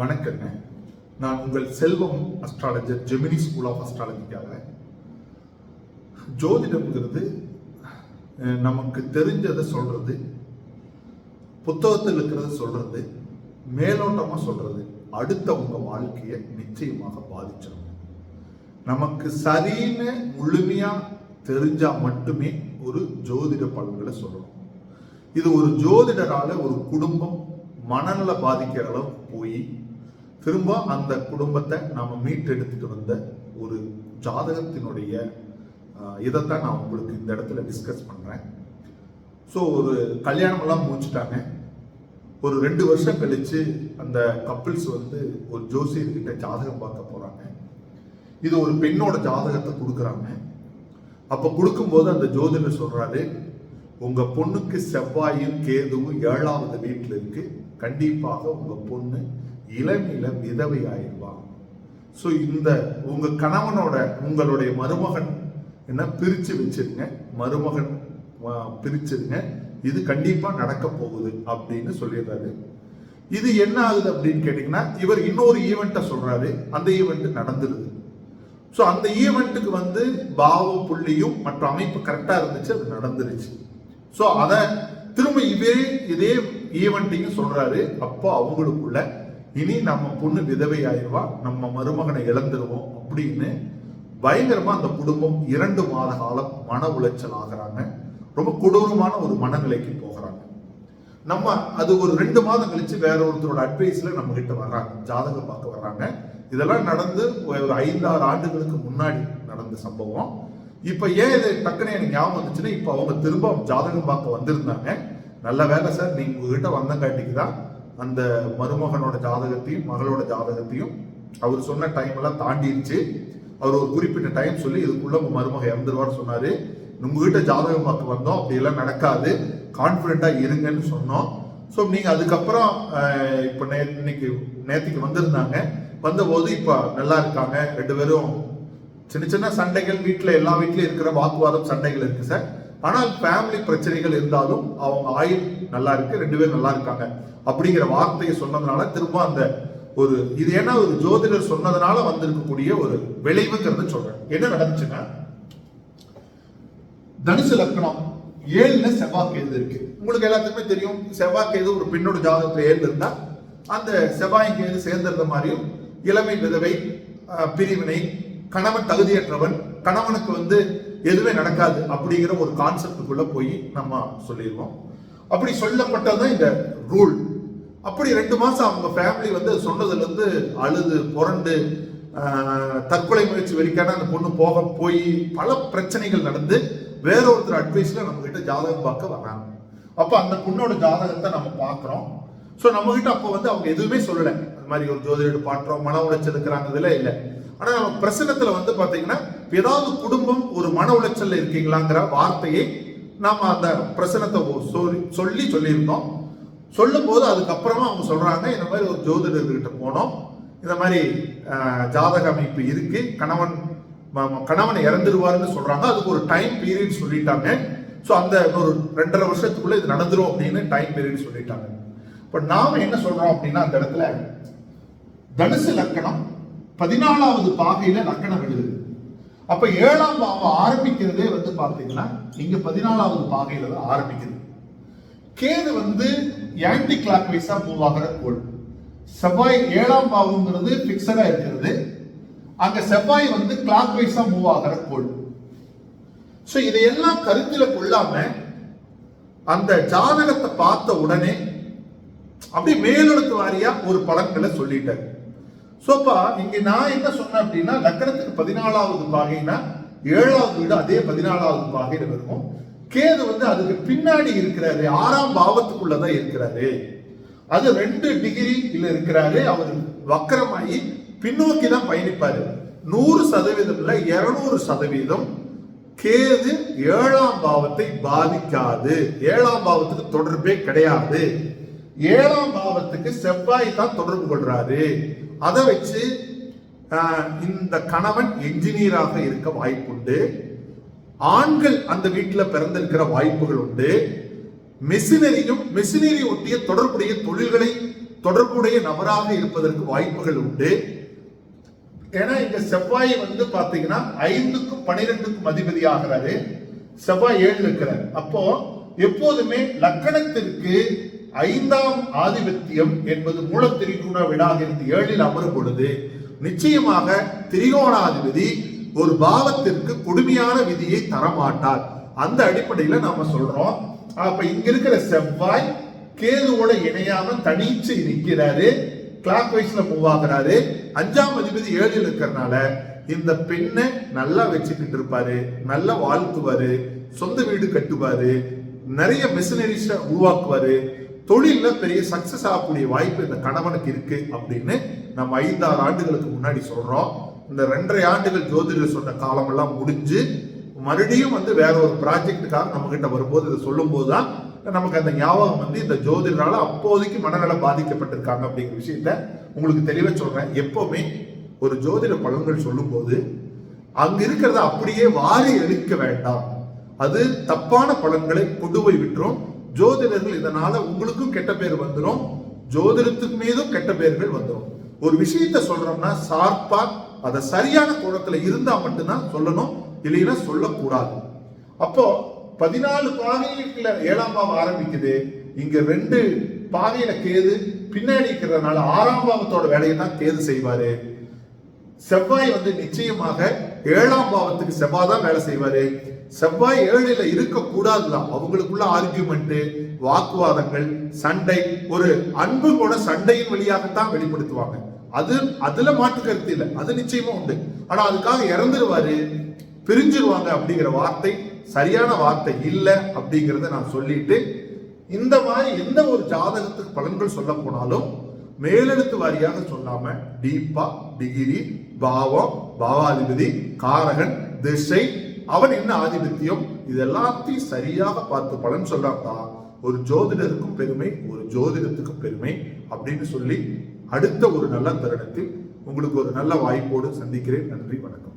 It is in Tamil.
வணக்கங்க. நான் உங்கள் Selvam astrologer Gemini school of அஸ்ட்ராலஜிக்காக ஜோதிடம்ங்கிறது நமக்கு தெரிஞ்சதை சொல்கிறது புத்தகத்தில் இருக்கிறத சொல்கிறது மேலோட்டமாக சொல்கிறது அடுத்தவங்க வாழ்க்கையை நிச்சயமாக பாதிச்சிடும் நமக்கு சரின்னு முழுமையாக தெரிஞ்சால் மட்டுமே ஒரு ஜோதிட பலன்களை சொல்லணும். இது ஒரு ஜோதிடரால் ஒரு குடும்பம் மனநல பாதிக்கிற அளவுக்கு போய் திரும்ப அந்த குடும்பத்தை நாம் மீட்டெடுத்துட்டு வந்த ஒரு ஜாதகத்தினுடைய இதைத்தான் நான் உங்களுக்கு இந்த இடத்துல டிஸ்கஸ் பண்ணுறேன் ஸோ ஒரு கல்யாணமெல்லாம் முடிச்சுட்டாங்க. ஒரு ரெண்டு வருஷம் கழித்து அந்த கப்பிள்ஸ் வந்து ஒரு ஜோசியர்கிட்ட ஜாதகம் பார்க்க போகிறாங்க இது ஒரு பெண்ணோட ஜாதகத்தை கொடுக்குறாங்க. அப்போ கொடுக்கும்போது அந்த ஜோதிடர் சொல்கிறாரு உங்கள் பொண்ணுக்கு செவ்வாயும் கேதுவும் ஏழாவது வீட்டில் இருக்குது கண்டிப்பாக உங்கள் பொண்ணு இளமையில விதவை ஆயிடுவான் ஸோ இந்த உங்க கணவனோட உங்களுடைய மருமகன் என்ன பிரிச்சு வச்சிருங்க. மருமகன் பிரிச்சிருங்க. இது கண்டிப்பா நடக்க போகுது அப்படின்னு சொல்லிடுறாரு. இது என்ன ஆகுது அப்படின்னு கேட்டீங்கன்னா இவர் இன்னொரு ஈவெண்ட்டை சொல்றாரு. அந்த ஈவெண்ட் நடந்துருது. ஸோ அந்த ஈவெண்ட்டுக்கு வந்து பாவ புள்ளியும் மற்ற அமைப்பு கரெக்டாக இருந்துச்சு அது நடந்துருச்சு. ஸோ அதை திரும்ப இதே இதே ஈவெண்ட்டையும் சொல்றாரு. அப்போ அவங்களுக்குள்ள இனி நம்ம பொண்ணு விதவை ஆயிடுவா நம்ம மருமகனை இழந்துருவோம் அப்படின்னு பயங்கரமா அந்த குடும்பம் இரண்டு மாத காலம் மன உளைச்சல் ஆகிறாங்க. ரொம்ப கொடூரமான ஒரு மனநிலைக்கு போகிறாங்க. நம்ம அது ஒரு ரெண்டு மாதம் கழிச்சு வேற ஒருத்தரோட அட்வைஸ்ல நம்ம கிட்ட வர்றாங்க. ஜாதகம் பார்க்க வர்றாங்க. இதெல்லாம் நடந்து ஒரு ஐந்தாறு ஆண்டுகளுக்கு முன்னாடி நடந்த சம்பவம். இப்ப ஏன் இது டக்குன்னு எனக்கு ஞாபகம் வந்துச்சுன்னா இப்ப அவங்க திரும்ப ஜாதகம் பார்க்க வந்திருந்தாங்க. நல்ல வேலை சார் நீங்க உங்ககிட்ட வந்தங்காட்டிக்கு தான் அந்த மருமகனோட ஜாதகத்தையும் மகளோட ஜாதகத்தையும் அவர் சொன்ன டைம் எல்லாம் தாண்டிடுச்சு அவர் ஒரு குறிப்பிட்ட டைம் சொல்லி இதுக்குள்ள உங்க மருமக இறந்துருவார் சொன்னாரு. உங்ககிட்ட ஜாதகம் பார்க்க வந்தோம். அப்படி எல்லாம் நடக்காது கான்பிடண்டா இருங்கன்னு சொன்னோம். ஸோ நீங்க அதுக்கப்புறம் இப்போ இப்ப நே- இன்னைக்கு நேத்திக்கு வந்திருந்தாங்க. வந்தபோது இப்ப நல்லா இருக்காங்க. ரெண்டு பேரும் சின்ன சின்ன சண்டைகள் வீட்டுல எல்லா வீட்லயும் இருக்கிற வாக்குவாதம் சண்டைகள் இருக்கு சார். ஆனால் ஃபேமிலி பிரச்சனைகள் இருந்தாலும் அவங்க ஆயுள் நல்லா இருக்கு ரெண்டு பேரும் நல்லா இருக்காங்க. அப்படிங்கிற வார்த்தையை சொன்னதுனால திரும்ப அந்த ஒரு இது ஏன்னா ஒரு ஜோதிடர் சொன்னதுனால வந்திருக்கக்கூடிய ஒரு விளைவுங்கிறது சொல்றேன். என்ன நடந்துச்சுன்னா தனுசு லக்னம் ஏழுல செவ்வாய்க்கு இருக்கு. உங்களுக்கு எல்லாத்துக்குமே தெரியும் செவ்வாய்க்கு ஒரு பெண்ணோட ஜாதகத்துல ஏழு இருந்தா அந்த செவ்வாய் கேது சேர்ந்திருந்த மாதிரியும் இளமை விதவை அஹ், பிரிவினை கணவன் தகுதியற்றவன் கணவனுக்கு வந்து எதுவுமே நடக்காது அப்படிங்கிற ஒரு கான்செப்டுக்குள்ள போய் நம்ம சொல்லிடுவோம் அப்படி சொல்லப்பட்டதுதான் இந்த ரூல் அப்படி ரெண்டு மாசம் அவங்க ஃபேமிலி வந்து சொன்னதுல இருந்து அழுது புரண்டு தற்கொலை முயற்சி வரைக்கான அந்த பொண்ணு போக போய் பல பிரச்சனைகள் நடந்து வேற ஒருத்தர் அட்வைஸ்ல நம்ம கிட்ட ஜாதகம் பார்க்க வராங்க. அப்ப அந்த பொண்ணோட ஜாதகத்தை நம்ம பார்க்குறோம். ஸோ நம்ம கிட்ட அப்போ வந்து அவங்க எதுவுமே சொல்லலை. அது மாதிரி ஒரு ஜோதிடர் பாட்டுறோம் மன உளைச்சல் இருக்கிறாங்க இதெல்லாம் இல்லை. ஆனால் நம்ம பிரசனத்தில் வந்து பார்த்தீங்கன்னா ஏதாவது குடும்பம் ஒரு மன உளைச்சல் இருக்கீங்களாங்கிற வார்த்தையை நாம் அந்த பிரசனத்தை சொல்லி சொல்லி சொல்லியிருந்தோம். சொல்லும் போது அதுக்கப்புறமா அவங்க சொல்றாங்க இந்த மாதிரி ஒரு ஜோதிடர்கிட்ட போனோம். இந்த மாதிரி ஜாதக அமைப்பு இருக்கு. கணவன் கணவன் இறந்துருவாருன்னு சொல்றாங்க. அதுக்கு ஒரு டைம் பீரியட் சொல்லிட்டாங்க. ஸோ அந்த ஒரு ரெண்டரை வருஷத்துக்குள்ள இது நடந்துரும் அப்படின்னு டைம் பீரியட் சொல்லிட்டாங்க. இப்போ நாம் என்ன சொல்கிறோம் அப்படின்னா அந்த இடத்துல தனுசு லக்கணம் பதினாலாவது பாகையில லக்கணம் விழுது அப்ப ஏழாம் பாவம் ஆரம்பிக்கிறதே வந்து பார்த்தீங்கன்னா இங்க பதினாலாவது பாகையில தான் ஆரம்பிக்குது. கேது வந்து ஆன்டி கிளாக் வைஸா மூவ் ஆகிற கோள். செவ்வாய் ஏழாம் பாவம்ங்கிறது பிக்சடா இருக்கிறது. அங்க செவ்வாய் வந்து கிளாக் வைஸா மூவ் ஆகிற கோள். ஸோ இதையெல்லாம் கருத்தில் கொள்ளாம அந்த ஜாதகத்தை பார்த்த உடனே அப்படி மேலெழுத்து வாரியா ஒரு பலன்களை சொல்லிட்டாரு. சோப்பா இங்க நான் என்ன சொன்னேன் அப்படின்னா லக்கணத்துக்கு பதினாலாவது பாகைனா ஏழாவது வீடு அதே பதினாலாவது பாகையில இருக்கும் கேது வந்து அதுக்கு பின்னாடி இருக்கிறாரு ஆறாம் பாவத்துக்குள்ளதான் இருக்கிறாரு. அது ரெண்டு டிகிரியில் இருக்கிறாரு அவர் வக்கரமாயி பின்னோக்கி தான் பயணிப்பாரு. நூறு சதவீதம் இல்ல இருநூறு சதவீதம் கேது ஏழாம் பாவத்தை பாதிக்காது. ஏழாம் பாவத்துக்கு தொடர்பே கிடையாது. ஏழாம் பாவத்துக்கு செவ்வாய் தான் தொடர்பு கொள்றாரு. அதை வச்சு இந்த கணவன் என்ஜினியராக இருக்க வாய்ப்புண்டு. ஆண்கள் அந்த வீட்டில் பிறந்திருக்கிற வாய்ப்புகள் உண்டு. மெஷினரியும் மெஷினரி ஒட்டிய தொடர்புடைய தொழில்களை தொடர்புடைய நபராக இருப்பதற்கு வாய்ப்புகள் உண்டு. ஏன்னா இங்க செவ்வாய் வந்து பாத்தீங்கன்னா ஐந்துக்கும் பனிரெண்டுக்கும் அதிபதி ஆகிறாரு செவ்வாய் ஏழு இருக்கிறார். அப்போ எப்போதுமே லக்கணத்திற்கு ஐந்தாம் ஆதிபத்தியம் என்பது மூல திரிகோண விடாக ஏழில் அமரும் பொழுது நிச்சயமாக திரிகோணாதிபதி ஒரு பாவத்திற்கு கொடுமையான விதியை தரமாட்டார். அந்த அடிப்படையில நாம சொல்றோம். அப்ப இங்க இருக்கிற செவ்வாய் கேதுவோட இணையாம தனிச்சு நிற்கிறாரு கிளாக் வைஸ்ல மூவ் ஆகுறாரு. அஞ்சாம் அதிபதி ஏழில் இருக்கிறனால இந்த பெண்ணை நல்லா வச்சுக்கிட்டு இருப்பாரு. நல்லா வாழ்த்துவாரு. சொந்த வீடு கட்டுவாரு. நிறைய மிஷினரிஸ உருவாக்குவாரு. தொழிலில் பெரிய சக்சஸ் ஆகக்கூடிய வாய்ப்பு இந்த கணவனுக்கு இருக்கு அப்படின்னு நம்ம ஐந்தாறு ஆண்டுகளுக்கு முன்னாடி சொல்றோம். இந்த ரெண்டரை ஆண்டுகள் ஜோதிடர் சொன்ன காலமெல்லாம் முடிஞ்சு மறுபடியும் வந்து வேற ஒரு ப்ராஜெக்டுக்காக நம்ம கிட்ட வரும்போது இதை சொல்லும் போதுதான் நமக்கு அந்த ஞாபகம் வந்து இந்த ஜோதிடரால அப்போதைக்கு மனநலம் பாதிக்கப்பட்டிருக்காங்க அப்படிங்கிற விஷயத்த உங்களுக்கு தெளிவாக சொல்றேன். எப்பவுமே ஒரு ஜோதிட பலன்கள் சொல்லும்போது அங்க இருக்கிறத அப்படியே வாரி எடுக்க வேண்டாம். அது தப்பான பலன்களை கொண்டு போய் விட்டுரும். ஜோதிடர்கள் இதனால உங்களுக்கும் கெட்ட பேர் வந்துடும் ஜோதிடத்துக்கு மீதும் கெட்ட பேர்கள் வந்துடும் ஒரு விஷயத்த சொல்றோம்னா சார்பா அதை சரியான கோணத்துல இருந்தா மட்டும்தான் சொல்லணும் இல்லைன்னா சொல்லக்கூடாது. அப்போ பதினாலு பாகையில ஏழாம் பாவம் ஆரம்பிக்குது. இங்க ரெண்டு பாகையில கேது பின்னாடி இருக்கிறதுனால ஆறாம் பாவத்தோட வேலையை தான் கேது செய்வாரு. செவ்வாய் வந்து நிச்சயமாக ஏழாம் பாவத்துக்கு செவ்வாய் தான் வேலை செய்வாரு. செவ்வாய் ஏழில இருக்கக்கூடாதுதான். அவங்களுக்குள்ள ஆர்கியூமெண்ட்டு வாக்குவாதங்கள் சண்டை ஒரு அன்பு கூட சண்டையின் வழியாகத்தான் வெளிப்படுத்துவாங்க. அது அதுல மாற்று கருத்து இல்லை. அது நிச்சயமா உண்டு. ஆனா அதுக்காக இறந்துருவாரு பிரிஞ்சிருவாங்க அப்படிங்கிற வார்த்தை சரியான வார்த்தை இல்லை அப்படிங்கிறத நான் சொல்லிட்டு இந்த மாதிரி எந்த ஒரு ஜாதகத்துக்கு பலன்கள் சொல்ல போனாலும் மேலெழுத்து வாரியாக சொல்லாம டீப்பா டிகிரி பாவம் பாவாதிபதி காரகன் திசை அவன் என்ன ஆதிபத்தியம்? இது எல்லாத்தையும் சரியாக பார்த்து பலன் சொல்லாதான் ஒரு ஜோதிடருக்கும் பெருமை ஒரு ஜோதிடத்துக்கும் பெருமை அப்படின்னு சொல்லி அடுத்த ஒரு நல்ல தருணத்தில் உங்களுக்கு ஒரு நல்ல வாய்ப்போடு சந்திக்கிறேன். நன்றி வணக்கம்.